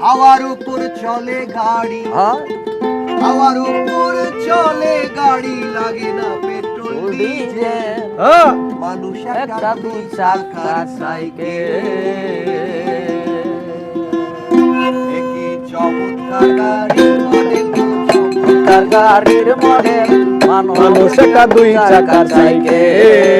হাওয়ার উপর চলে গাড়ি। হ্যাঁ? হাওয়ার উপর চলে গাড়ি লাগে না পেট্রোল ডিজেল। হ্যাঁ? মানুষ একটা দুই চাকা সাইকেল। একই চমৎকার গাড়ি মডেল কার গাড়ির মডেল মানুষ একটা দুই চাকার সাইকেল।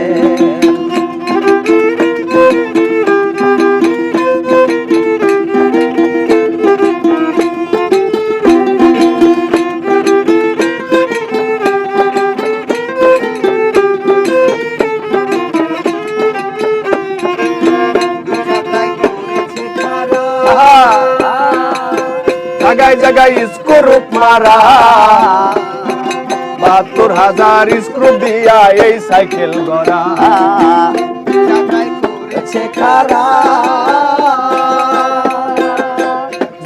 জাগায় জাগায় স্ক্রুপ মারা। বাহাত্তর হাজার স্ক্রু দিয়া এই সাইকেল গড়া।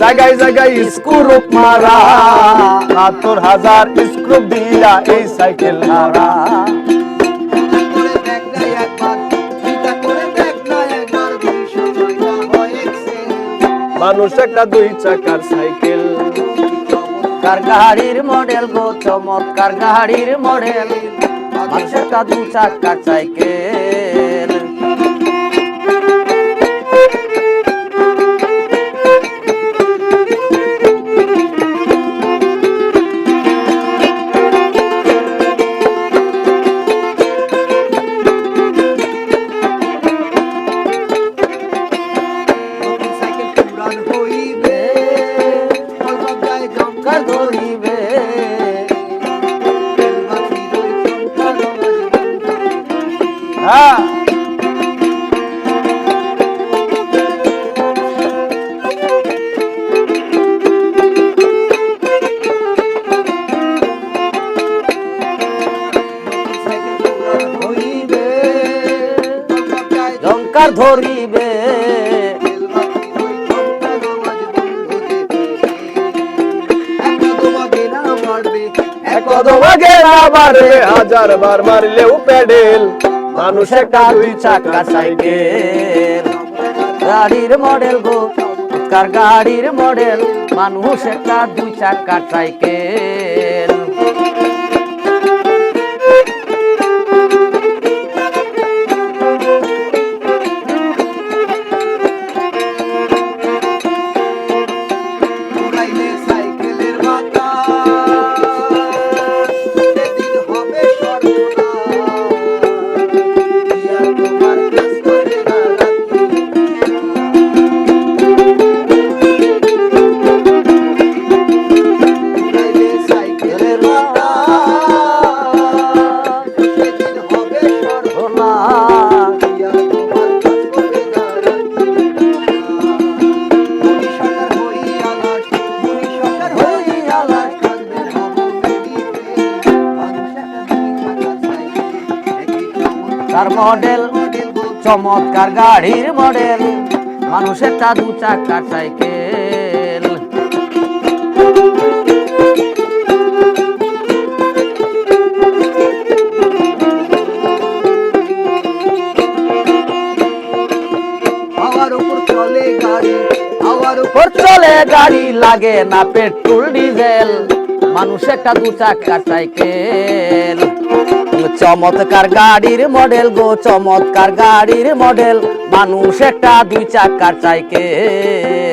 জায়গায় জায়গায় স্ক্রুপ মারা। বাহাত্তর হাজার স্ক্রু দিয়া এই সাইকেল এক্সেল মানুষ একটা দুই চাকার সাইকেল। কার গাড়ির মডেল গো চমৎকার গাড়ির মডেল। কা দু চাকার সাইকেল। পুরান আগে না বাড়বে হাজার বার মারলেও প্যাডেল। মানুষ একটা দুই চাকা সাইকেল। গাড়ির মডেল গো কার গাড়ির মডেল মানুষ একটা দুই চাকা সাইকেল। কার মডেল চমৎকার গাড়ির মডেল মানুষের তা দু চাকার সাইকেল। হাওয়ার উপর চলে গাড়ি উপর চলে গাড়ি লাগে না পেট্রোল ডিজেল মানুষ একটা দু চাকার সাইকেল। চমৎকার গাড়ির মডেল গো চমৎকার গাড়ির মডেল মানুষ একটা দুই চাকার সাইকেল